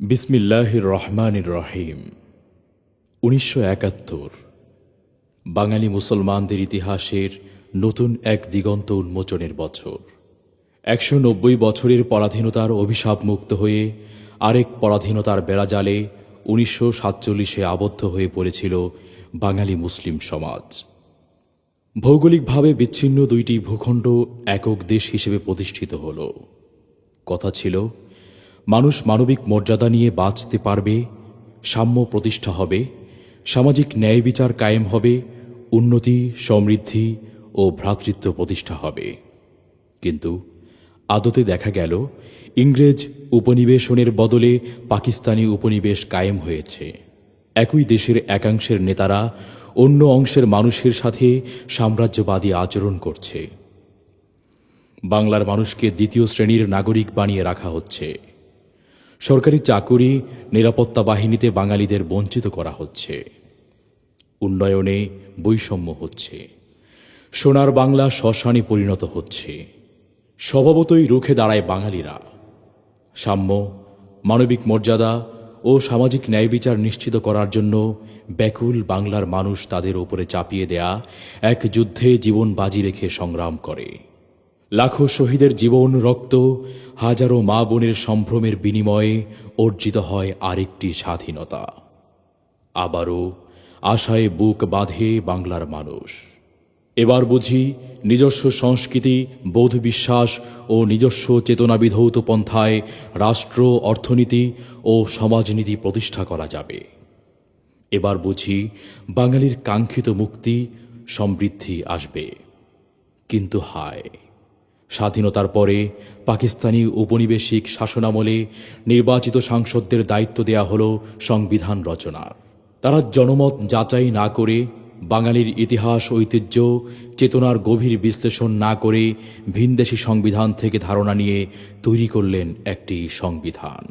বিসমিল্লাহির রহমানির রহিম। উনিশশো একাত্তর, বাঙালি মুসলমানদের ইতিহাসের নতুন এক দিগন্ত উন্মোচনের বছর। একশো নব্বই বছরের পরাধীনতার অভিশাপ মুক্ত হয়ে আরেক পরাধীনতার বেড়াজালে উনিশশো সাতচল্লিশে আবদ্ধ হয়ে পড়েছিল বাঙালি মুসলিম সমাজ। ভৌগোলিকভাবে বিচ্ছিন্ন দুইটি ভূখণ্ড একক দেশ হিসেবে প্রতিষ্ঠিত হল। কথা ছিল মানুষ মানবিক মর্যাদা নিয়ে বাঁচতে পারবে, সাম্য প্রতিষ্ঠা হবে, সামাজিক ন্যায় বিচার কায়েম হবে, উন্নতি, সমৃদ্ধি ও ভ্রাতৃত্ব প্রতিষ্ঠা হবে। কিন্তু আদতে দেখা গেল, ইংরেজ উপনিবেশনের বদলে পাকিস্তানি উপনিবেশ কায়েম হয়েছে। একই দেশের একাংশের নেতারা অন্য অংশের মানুষের সাথে সাম্রাজ্যবাদী আচরণ করছে। বাংলার মানুষকে দ্বিতীয় শ্রেণির নাগরিক বানিয়ে রাখা হচ্ছে। সরকারি চাকুরি নিরাপত্তা বাহিনীতে বাঙালিদের বঞ্চিত করা হচ্ছে। উন্নয়নে বৈষম্য হচ্ছে। সোনার বাংলা শ্মশানে পরিণত হচ্ছে। স্বভাবতই রুখে দাঁড়ায় বাঙালিরা। সাম্য, মানবিক মর্যাদা ও সামাজিক ন্যায় বিচার নিশ্চিত করার জন্য ব্যাকুল বাংলার মানুষ তাদের ওপরে চাপিয়ে দেয়া এক যুদ্ধে জীবন বাজি রেখে সংগ্রাম করে। লাখো শহীদের জীবন রক্ত হাজারো মা বোনের সম্ভ্রমের বিনিময়ে অর্জিত হয় আরেকটি স্বাধীনতা। আবারও আশায় বুক বাঁধে বাংলার মানুষ। এবার বুঝি নিজস্ব সংস্কৃতি, বোধ বিশ্বাস ও নিজস্ব চেতনা বিধৌত পন্থায় রাষ্ট্র, অর্থনীতি ও সমাজনীতি প্রতিষ্ঠা করা যাবে। এবার বুঝি বাঙালির কাঙ্ক্ষিত মুক্তি সমৃদ্ধি আসবে। কিন্তু হায়! স্বাধীনতার পরে পাকিস্তানি উপনিবেশিক শাসনামলে নির্বাচিত সাংসদদের দায়িত্ব দেয়া হল সংবিধান রচনা। তারা জনমত যাচাই না করে, বাঙালির ইতিহাস, ঐতিহ্য, চেতনার গভীর বিশ্লেষণ না করে ভিনদেশি সংবিধান থেকে ধারণা নিয়ে তৈরি করলেন একটি সংবিধান।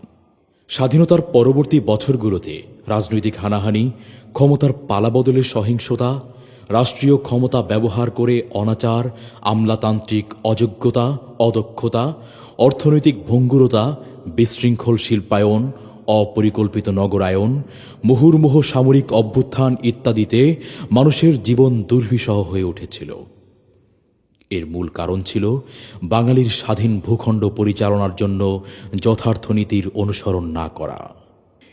স্বাধীনতার পরবর্তী বছরগুলোতে রাজনৈতিক হানাহানি, ক্ষমতার পালাবদলের সহিংসতা রাষ্ট্রীয় ক্ষমতা ব্যবহার করে অনাচার, আমলাতান্ত্রিক অযোগ্যতা, অদক্ষতা, অর্থনৈতিক ভঙ্গুরতা, বিশৃঙ্খল শিল্পায়ন, অপরিকল্পিত নগরায়ন, মুহুর্মুহ সামরিক অভ্যুত্থান ইত্যাদিতে মানুষের জীবন দুর্বিষহ হয়ে উঠেছিল। এর মূল কারণ ছিল বাঙালির স্বাধীন ভূখণ্ড পরিচালনার জন্য যথার্থ নীতির অনুসরণ না করা।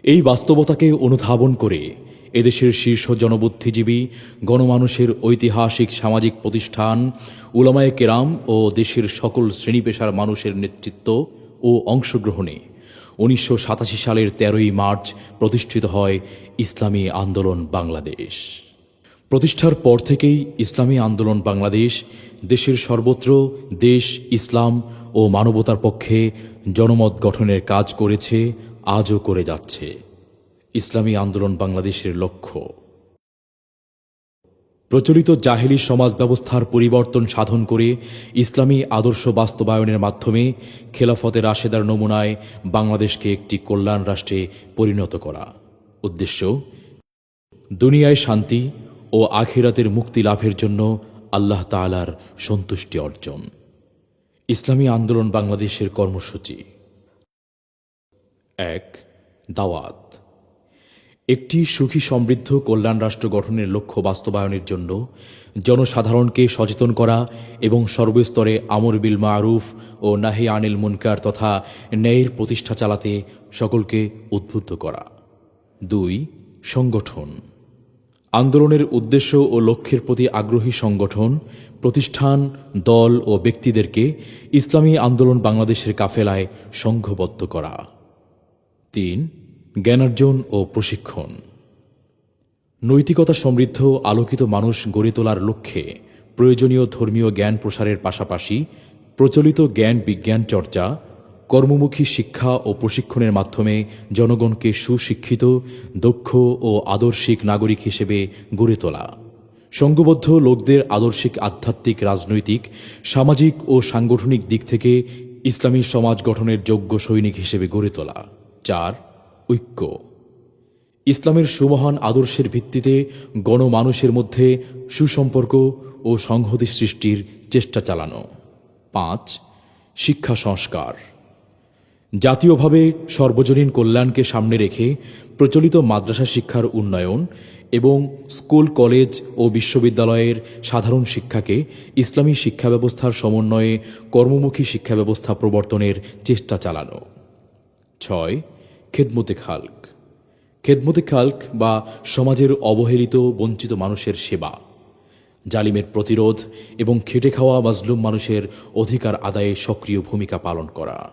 এই বাস্তবতাকে অনুধাবন করে এদেশের শীর্ষ জনবুদ্ধিজীবী, গণমানুষের ঐতিহাসিক সামাজিক প্রতিষ্ঠান, উলামায়ে কেরাম ও দেশের সকল শ্রেণি পেশার মানুষের নেতৃত্ব ও অংশগ্রহণে উনিশশো সাতাশি সালের তেরোই মার্চ প্রতিষ্ঠিত হয় ইসলামী আন্দোলন বাংলাদেশ। প্রতিষ্ঠার পর থেকেই ইসলামী আন্দোলন বাংলাদেশ দেশের সর্বত্র দেশ, ইসলাম ও মানবতার পক্ষে জনমত গঠনের কাজ করেছে, আজও করে যাচ্ছে। ইসলামী আন্দোলন বাংলাদেশের লক্ষ্য। প্রচলিত জাহেলি সমাজ ব্যবস্থার পরিবর্তন সাধন করে ইসলামী আদর্শ বাস্তবায়নের মাধ্যমে খেলাফতের আশেদার নমুনায় বাংলাদেশকে একটি কল্যাণ রাষ্ট্রে পরিণত করা। উদ্দেশ্য, দুনিয়ায় শান্তি ও আখিরাতের মুক্তি লাভের জন্য আল্লাহ তাআলার সন্তুষ্টি অর্জন। ইসলামী আন্দোলন বাংলাদেশের কর্মসূচি। এক, দাওয়াত। একটি সুখী সমৃদ্ধ কল্যাণ রাষ্ট্র গঠনের লক্ষ্য বাস্তবায়নের জন্য জনসাধারণকে সচেতন করা এবং সর্বস্তরে আমর বিল মারুফ ও নাহি আনিল মুনকার তথা ন্যায়ের প্রতিষ্ঠা চালাতে সকলকে উদ্বুদ্ধ করা। দুই, সংগঠন। আন্দোলনের উদ্দেশ্য ও লক্ষ্যের প্রতি আগ্রহী সংগঠন, প্রতিষ্ঠান, দল ও ব্যক্তিদেরকে ইসলামী আন্দোলন বাংলাদেশের কাফেলায় সংঘবদ্ধ করা। তিন জ্ঞানার্জন ও প্রশিক্ষণ। নৈতিকতা সমৃদ্ধ, আলোকিত মানুষ গড়ে তোলার লক্ষ্যে প্রয়োজনীয় ধর্মীয় জ্ঞান প্রসারের পাশাপাশি প্রচলিত জ্ঞান বিজ্ঞান চর্চা, কর্মমুখী শিক্ষা ও প্রশিক্ষণের মাধ্যমে জনগণকে সুশিক্ষিত, দক্ষ ও আদর্শিক নাগরিক হিসেবে গড়ে তোলা। সংঘবদ্ধ লোকদের আদর্শিক, আধ্যাত্মিক, রাজনৈতিক, সামাজিক ও সাংগঠনিক দিক থেকে ইসলামী সমাজ গঠনের যোগ্য সৈনিক হিসেবে গড়ে তোলা। চার ঐক্য। ইসলামের সুমহান আদর্শের ভিত্তিতে গণমানুষের মধ্যে সুসম্পর্ক ও সংহতি সৃষ্টির চেষ্টা চালানো। পাঁচ, শিক্ষা সংস্কার। জাতীয়ভাবে সর্বজনীন কল্যাণকে সামনে রেখে প্রচলিত মাদ্রাসা শিক্ষার উন্নয়ন এবং স্কুল, কলেজ ও বিশ্ববিদ্যালয়ের সাধারণ শিক্ষাকে ইসলামী শিক্ষা ব্যবস্থার সমন্বয়ে কর্মমুখী শিক্ষা ব্যবস্থা প্রবর্তনের চেষ্টা চালানো। ছয় খেদমতে খালক। খেদমতে খালক বা সমাজের অবহেলিত, বঞ্চিত মানুষের সেবা। জালিমের প্রতিরোধ এবং খেটে খাওয়া মাজলুম মানুষের অধিকার আদায়ে সক্রিয় ভূমিকা পালন করা।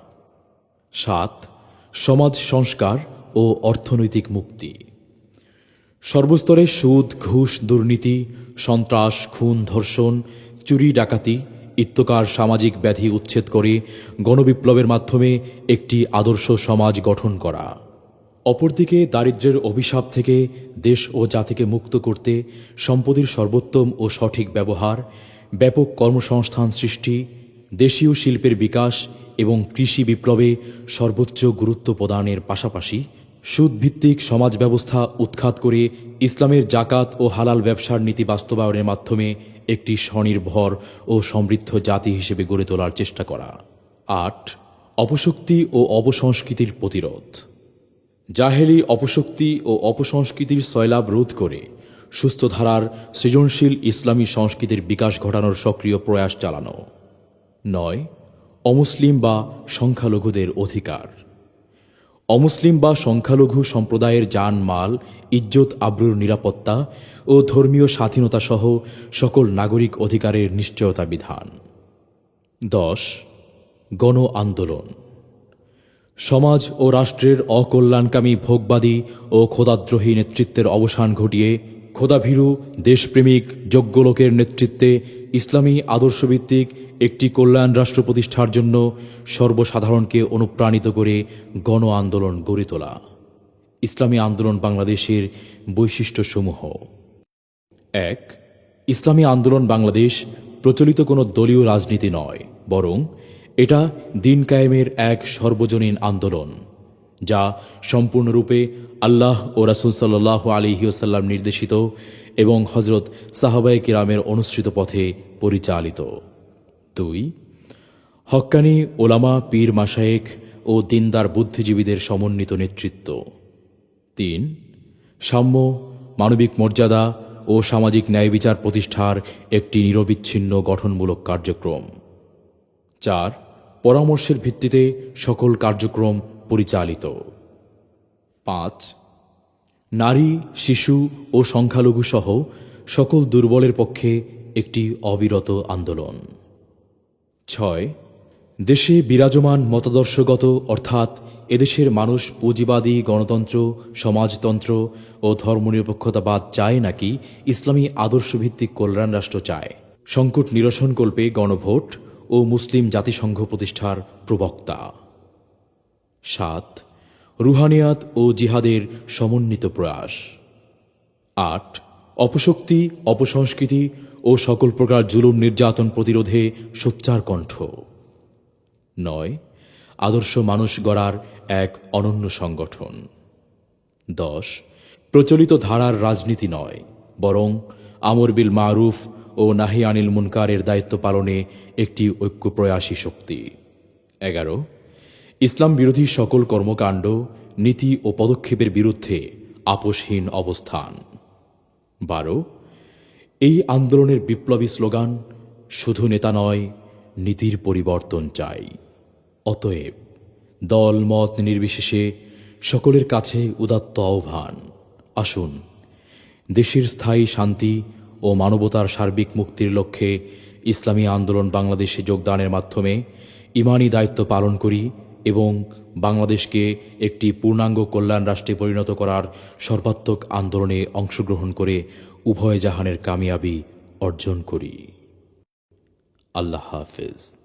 সাত, সমাজ সংস্কার ও অর্থনৈতিক মুক্তি। সর্বস্তরে সুদ, ঘুষ, দুর্নীতি, সন্ত্রাস, খুন, ধর্ষণ, চুরি, ডাকাতি ইত্যকার সামাজিক ব্যাধি উচ্ছেদ করে গণবিপ্লবের মাধ্যমে একটি আদর্শ সমাজ গঠন করা। অপরদিকে দারিদ্র্যের অভিশাপ থেকে দেশ ও জাতিকে মুক্ত করতে সম্পদের সর্বোত্তম ও সঠিক ব্যবহার, ব্যাপক কর্মসংস্থান সৃষ্টি, দেশীয় শিল্পের বিকাশ এবং কৃষি বিপ্লবে সর্বোচ্চ গুরুত্ব প্রদানের পাশাপাশি সুদভিত্তিক সমাজ ব্যবস্থা উৎখাত করে ইসলামের জাকাত ও হালাল ব্যবসার নীতি বাস্তবায়নের মাধ্যমে একটি স্বনির্ভর ও সমৃদ্ধ জাতি হিসেবে গড়ে তোলার চেষ্টা করা। আট, অপশক্তি ও অপসংস্কৃতির প্রতিরোধ। জাহেলি অপশক্তি ও অপসংস্কৃতির সয়লাভ রোধ করে সুস্থ ধারার সৃজনশীল ইসলামী সংস্কৃতির বিকাশ ঘটানোর সক্রিয় প্রয়াস চালানো। নয়, অমুসলিম বা সংখ্যালঘুদের অধিকার। অমুসলিম বা সংখ্যালঘু সম্প্রদায়ের যান মাল ইজ্জত, আব্রুর নিরাপত্তা ও ধর্মীয় স্বাধীনতা সহ সকল নাগরিক অধিকারের নিশ্চয়তা বিধান। দশ, গণ আন্দোলন। সমাজ ও রাষ্ট্রের অকল্যাণকামী ভোগবাদী ও ক্ষোধাদ্রোহী নেতৃত্বের অবসান ঘটিয়ে খোদাভীরু দেশপ্রেমিক যোগ্য লোকের নেতৃত্বে ইসলামী আদর্শভিত্তিক একটি কল্যাণ রাষ্ট্র প্রতিষ্ঠার জন্য সর্বসাধারণকে অনুপ্রাণিত করে গণ আন্দোলন গড়ে তোলা। ইসলামী আন্দোলন বাংলাদেশের বৈশিষ্ট্যসমূহ। এক, ইসলামী আন্দোলন বাংলাদেশ প্রচলিত কোনো দলীয় রাজনীতি নয়, বরং এটা দিন কায়েমের এক সর্বজনীন আন্দোলন। যা সম্পূর্ণরূপে আল্লাহ ও রাসুল সাল্লাহ আলিহিউসাল্লাম নির্দেশিত এবং হজরত সাহাবায়ে কিরামের অনুসৃত পথে পরিচালিত। দুই, হক্কানি ওলামা পীর মাসায়েক ও দিনদার বুদ্ধিজীবীদের সমন্বিত নেতৃত্ব। তিন, সাম্য, মানবিক মর্যাদা ও সামাজিক ন্যায় বিচার প্রতিষ্ঠার একটি নিরবিচ্ছিন্ন গঠনমূলক কার্যক্রম। চার, পরামর্শের ভিত্তিতে সকল কার্যক্রম পরিচালিত। পাঁচ, নারী, শিশু ও সংখ্যালঘু সহ সকল দুর্বলের পক্ষে একটি অবিরত আন্দোলন। ছয়, দেশে বিরাজমান মতাদর্শগত অর্থাৎ এদেশের মানুষ পুঁজিবাদী, গণতন্ত্র, সমাজতন্ত্র ও ধর্মনিরপেক্ষতাবাদ চায় নাকি ইসলামী আদর্শভিত্তিক কল্যাণ রাষ্ট্র চায়? সংকট নিরসনকল্পে গণভোট ও মুসলিম জাতিসংঘ প্রতিষ্ঠার প্রবক্তা। সাত, রুহানিয়াত ও জিহাদের সমন্বিত প্রয়াস। আট, অপশক্তি, অপসংস্কৃতি ও সকল প্রকার জুলুম নির্যাতন প্রতিরোধে সোচ্চার কণ্ঠ। নয়, আদর্শ মানুষ গড়ার এক অনন্য সংগঠন। দশ, প্রচলিত ধারার রাজনীতি নয়, বরং আমর বিল মারুফ ও নাহি আনিল মুনকারের দায়িত্ব পালনে একটি ঐক্যপ্রয়াসী শক্তি। এগারো ইসলাম বিরোধী সকল কর্মকাণ্ড, নীতি ও পদক্ষেপের বিরুদ্ধে আপোষহীন অবস্থান। বারো, এই আন্দোলনের বিপ্লবী স্লোগান, শুধু নেতা নয়, নীতির পরিবর্তন চাই। অতএব, দল, মত নির্বিশেষে সকলের কাছে উদাত্ত আহ্বান। আসুন, দেশের স্থায়ী শান্তি ও মানবতার সার্বিক মুক্তির লক্ষ্যে ইসলামী আন্দোলন বাংলাদেশে যোগদানের মাধ্যমে ইমানি দায়িত্ব পালন করি এবং বাংলাদেশকে একটি পূর্ণাঙ্গ কল্যাণ রাষ্ট্রে পরিণত করার সর্বাত্মক আন্দোলনে অংশগ্রহণ করে উভয় জাহানের কামিয়াবি অর্জন করি। আল্লাহ হাফেজ।